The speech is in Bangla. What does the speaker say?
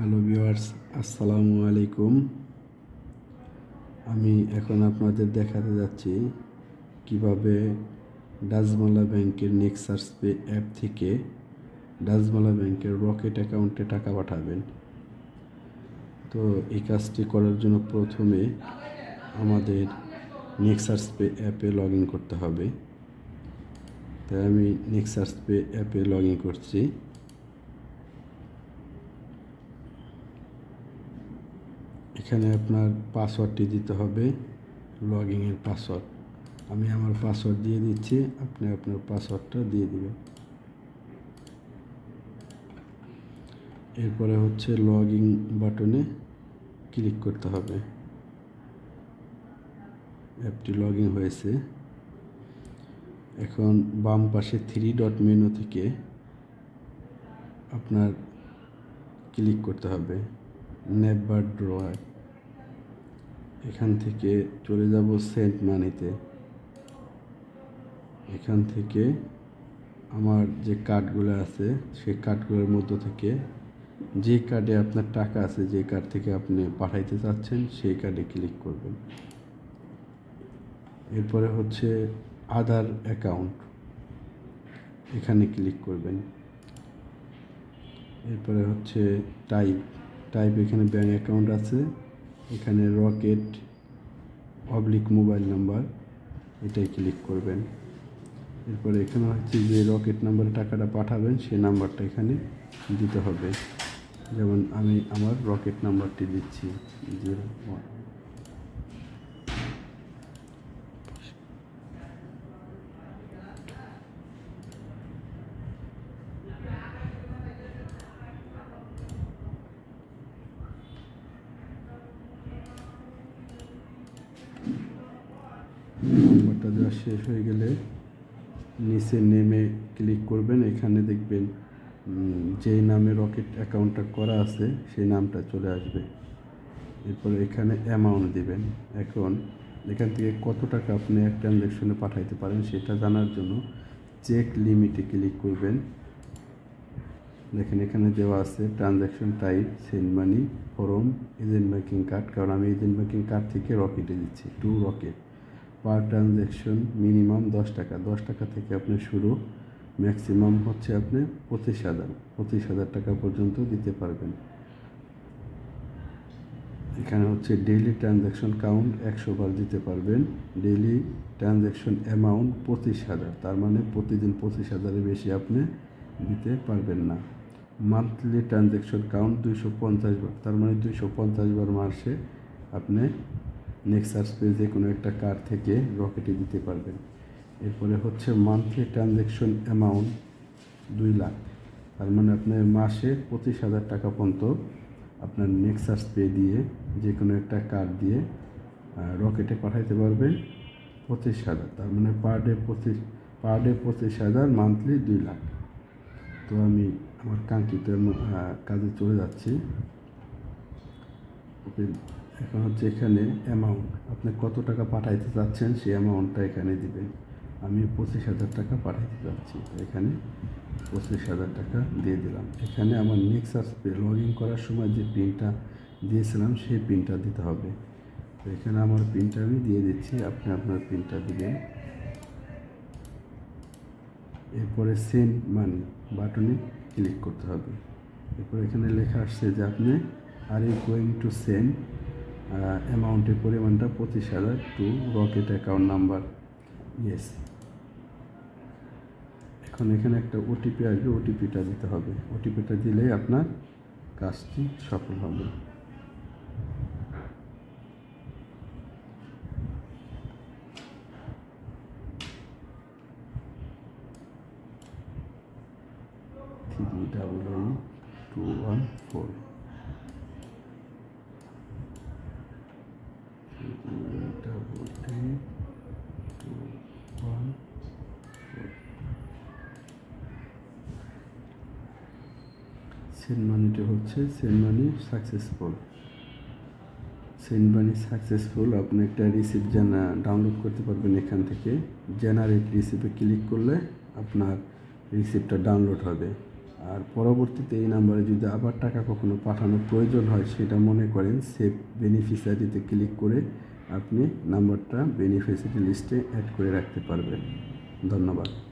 হ্যালো ভিউয়ার্স, আসসালামু আলাইকুম। আমি এখন আপনাদের দেখাতে যাচ্ছি কীভাবে ডাজমালা ব্যাংকের নেক্সার্স পে অ্যাপ থেকে ডাজমালা ব্যাংকের রকেট অ্যাকাউন্টে টাকা পাঠাবেন। তো এই কাজটি করার জন্য প্রথমে আমাদের নেক্সাস পে অ্যাপে লগ করতে হবে। তাই আমি নেক্সাস পে অ্যাপে লগ করছি। এখানে আপনার পাসওয়ার্ডটি দিতে হবে লগ ইনের পাসওয়ার্ড আমি আমার পাসওয়ার্ড দিয়ে দিচ্ছি, আপনি আপনার পাসওয়ার্ডটা দিয়ে দেবেন। এরপরে হচ্ছে লগ ইন বাটনে ক্লিক করতে হবে। অ্যাপটি লগ ইন হয়েছে। এখন বাম পাশে থ্রি ডট মেনু থেকে আপনার ক্লিক করতে হবে। নেভার ড্রয়ার এখান থেকে চলে যাব সেন্ট মানিতে। এখান থেকে আমার যে কার্ডগুলো আছে, সেই কার্ডগুলোর মধ্য থেকে যে কার্ডে আপনার টাকা আছে, যে কার্ড থেকে আপনি পাঠাইতে চাচ্ছেন, সেই কার্ডে ক্লিক করবেন। এরপরে হচ্ছে আধার অ্যাকাউন্ট। এখানে ক্লিক করবেন। এরপরে হচ্ছে টাইপ। টাইপ এখানে ব্যাঙ্ক অ্যাকাউন্ট আছে। এখানে রকেট পাবলিক মোবাইল নাম্বার এটাই ক্লিক করবেন। এরপরে এখানে হচ্ছে যে রকেট নাম্বারে টাকাটা পাঠাবেন সে নাম্বারটা এখানে দিতে হবে। যেমন আমি আমার রকেট নাম্বারটি দিচ্ছি জিরো ওয়ান নাম্বারটা দেওয়া শেষ হয়ে গেলে নিচে নেমে ক্লিক করবেন, এখানে দেখবেন যেই নামে রকেট অ্যাকাউন্টটা করা আছে, সেই নামটা চলে আসবে। এরপরে এখানে অ্যামাউন্ট দিবেন। এখন এখান থেকে কত টাকা আপনি এক ট্রানজ্যাকশনে পাঠাইতে পারেন, সেটা জানার জন্য চেক লিমিটে ক্লিক করবেন। দেখেন এখানে দেওয়া আছে transaction type send money form agent banking card কারণ আমি এজেন্ট ব্যাঙ্কিং কার্ড থেকে রকেটে দিচ্ছি to Rocket per transaction minimum দশ টাকা। দশ টাকা থেকে আপনি শুরু ম্যাক্সিমাম হচ্ছে আপনি পঁচিশ হাজার। পঁচিশ হাজার টাকা পর্যন্ত দিতে পারবেন। এখানে হচ্ছে ডেইলি ট্রানজ্যাকশন কাউন্ট একশো বার দিতে পারবেন। ডেইলি ট্রানজ্যাকশন অ্যামাউন্ট পঁচিশ হাজার। তার মানে প্রতিদিন পঁচিশ হাজারের বেশি আপনি দিতে পারবেন না। মান্থলি ট্রানজ্যাকশন কাউন্ট দুইশো পঞ্চাশ বার। তার মানে দুইশো পঞ্চাশ বার মাসে আপনি নেক্সাস পে যে কোনো একটা কার্ড থেকে রকেটে দিতে পারবেন। এরপরে হচ্ছে মান্থলি ট্রানজ্যাকশন অ্যামাউন্ট দুই লাখ। তার মানে আপনার মাসে পঁচিশ হাজার টাকা পর্যন্ত আপনার নেক্সাস পে দিয়ে যে কোনো একটা কার্ড দিয়ে রকেটে পাঠাইতে পারবেন পঁচিশ হাজার। তার মানে পার ডে পঁচিশ পার ডে পঁচিশ হাজার মান্থলি দুই লাখ। তো আমি আমার কাঙ্ক্ষিত কাজে চলে যাচ্ছি। ওকে। এখন হচ্ছে এখানে অ্যামাউন্ট আপনি কত টাকা পাঠাইতে চাচ্ছেন সেই অ্যামাউন্টটা এখানে দিবেন। আমি পঁচিশ হাজার টাকা পাঠাইতে চাচ্ছি এখানে পঁচিশ হাজার টাকা দিয়ে দিলাম। এখানে আমার নেক্সাস লগ ইন করার সময় যে পিনটা দিয়েছিলাম, সেই পিনটা দিতে হবে। তো এখানে আমার পিনটা আমি দিয়ে দিচ্ছি, আপনি আপনার পিনটা দিবেন। এরপরে সেন্ড মানি বাটনে ক্লিক করতে হবে। এরপর এখানে লেখা আসছে যে আপনি are you going to send অ্যামাউন্টের পরিমাণটা পঁচিশ হাজার to Rocket account number yes এখন এখানে একটা ওটিপি আসবে ওটিপিটা দিতে হবে। ওটিপিটা দিলেই আপনার কাজটি সফল হবে। Double two one, four. Double eight two one send মানিটা হচ্ছে send money successful send money successful আপনি একটা রিসিপ্ট জানা ডাউনলোড করতে পারবেন এখান থেকে। জেনারেট রিসিপে ক্লিক করলে আপনার রিসিপ্টটা ডাউনলোড হবে। আর পরবর্তীতে এই নাম্বারে যদি আবার টাকা কখনো পাঠানোর প্রয়োজন হয়, সেটা মনে করেন সেভ বেনিফিশিয়ারিতে ক্লিক করে আপনি নাম্বারটা বেনিফিশিয়ারি লিস্টে অ্যাড করে রাখতে পারবেন। ধন্যবাদ।